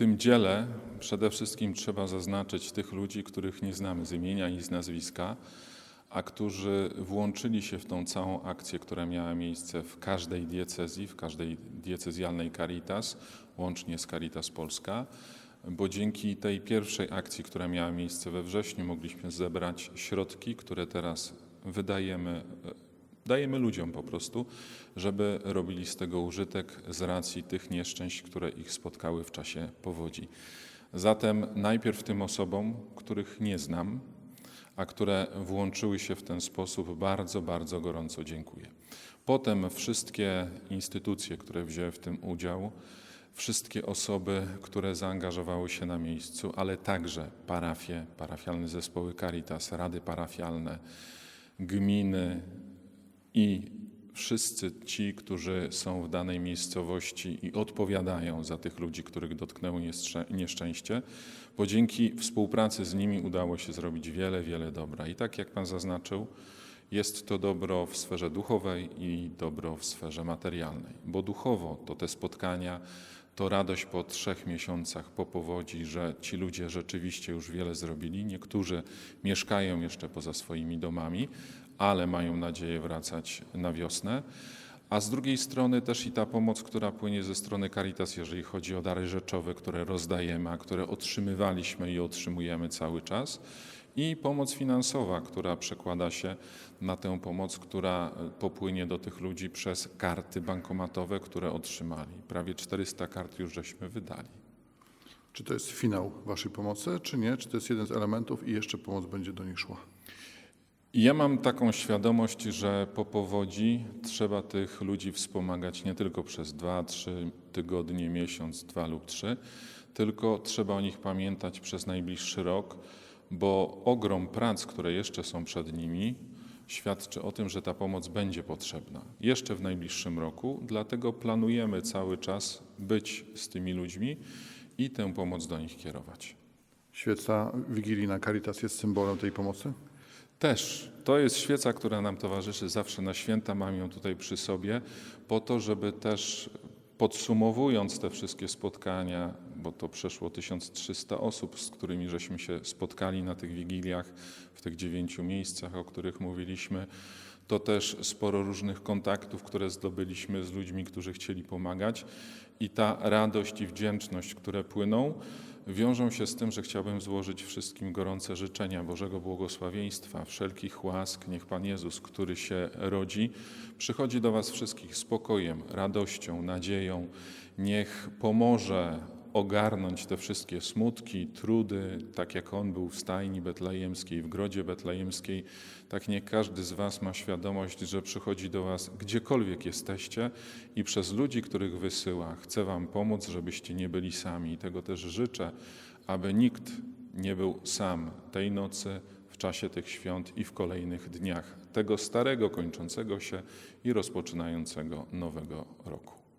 tym dziele przede wszystkim trzeba zaznaczyć tych ludzi, których nie znamy z imienia i z nazwiska, a którzy włączyli się w tą całą akcję, która miała miejsce w każdej diecezji, w każdej diecezjalnej Caritas, łącznie z Caritas Polska, bo dzięki tej pierwszej akcji, która miała miejsce we wrześniu, mogliśmy zebrać środki, które teraz wydajemy, dajemy ludziom po prostu, żeby robili z tego użytek z racji tych nieszczęść, które ich spotkały w czasie powodzi. Zatem najpierw tym osobom, których nie znam, a które włączyły się w ten sposób, bardzo, bardzo gorąco dziękuję. Potem wszystkie instytucje, które wzięły w tym udział, wszystkie osoby, które zaangażowały się na miejscu, ale także parafie, parafialne zespoły Caritas, rady parafialne, gminy i wszyscy ci, którzy są w danej miejscowości i odpowiadają za tych ludzi, których dotknęło nieszczę- nieszczęście, bo dzięki współpracy z nimi udało się zrobić wiele, wiele dobra. I tak jak Pan zaznaczył, jest to dobro w sferze duchowej i dobro w sferze materialnej, bo duchowo to te spotkania, to radość po trzech miesiącach po powodzi, że ci ludzie rzeczywiście już wiele zrobili. Niektórzy mieszkają jeszcze poza swoimi domami, ale mają nadzieję wracać na wiosnę. A z drugiej strony też i ta pomoc, która płynie ze strony Caritas, jeżeli chodzi o dary rzeczowe, które rozdajemy, a które otrzymywaliśmy i otrzymujemy cały czas. I pomoc finansowa, która przekłada się na tę pomoc, która popłynie do tych ludzi przez karty bankomatowe, które otrzymali. Prawie 400 kart już żeśmy wydali. Czy to jest finał Waszej pomocy, czy nie? Czy to jest jeden z elementów i jeszcze pomoc będzie do nich szła? Ja mam taką świadomość, że po powodzi trzeba tych ludzi wspomagać nie tylko przez dwa, trzy tygodnie, miesiąc, dwa lub trzy, tylko trzeba o nich pamiętać przez najbliższy rok, bo ogrom prac, które jeszcze są przed nimi, świadczy o tym, że ta pomoc będzie potrzebna jeszcze w najbliższym roku. Dlatego planujemy cały czas być z tymi ludźmi i tę pomoc do nich kierować. Świeca wigilijna Caritas jest symbolem tej pomocy? Też. To jest świeca, która nam towarzyszy zawsze na święta. Mam ją tutaj przy sobie, po to, żeby też podsumowując te wszystkie spotkania, bo to przeszło 1300 osób, z którymi żeśmy się spotkali na tych wigiliach w tych dziewięciu miejscach, o których mówiliśmy, to też sporo różnych kontaktów, które zdobyliśmy z ludźmi, którzy chcieli pomagać. I ta radość i wdzięczność, które płyną, wiążą się z tym, że chciałbym złożyć wszystkim gorące życzenia Bożego błogosławieństwa, wszelkich łask. Niech Pan Jezus, który się rodzi, przychodzi do Was wszystkich spokojem, radością, nadzieją. Niech pomoże ogarnąć te wszystkie smutki, trudy, tak jak On był w stajni betlejemskiej, w grodzie betlejemskiej, tak niech każdy z Was ma świadomość, że przychodzi do Was gdziekolwiek jesteście i przez ludzi, których wysyła, chce Wam pomóc, żebyście nie byli sami. I tego też życzę, aby nikt nie był sam tej nocy, w czasie tych świąt i w kolejnych dniach tego starego, kończącego się i rozpoczynającego nowego roku.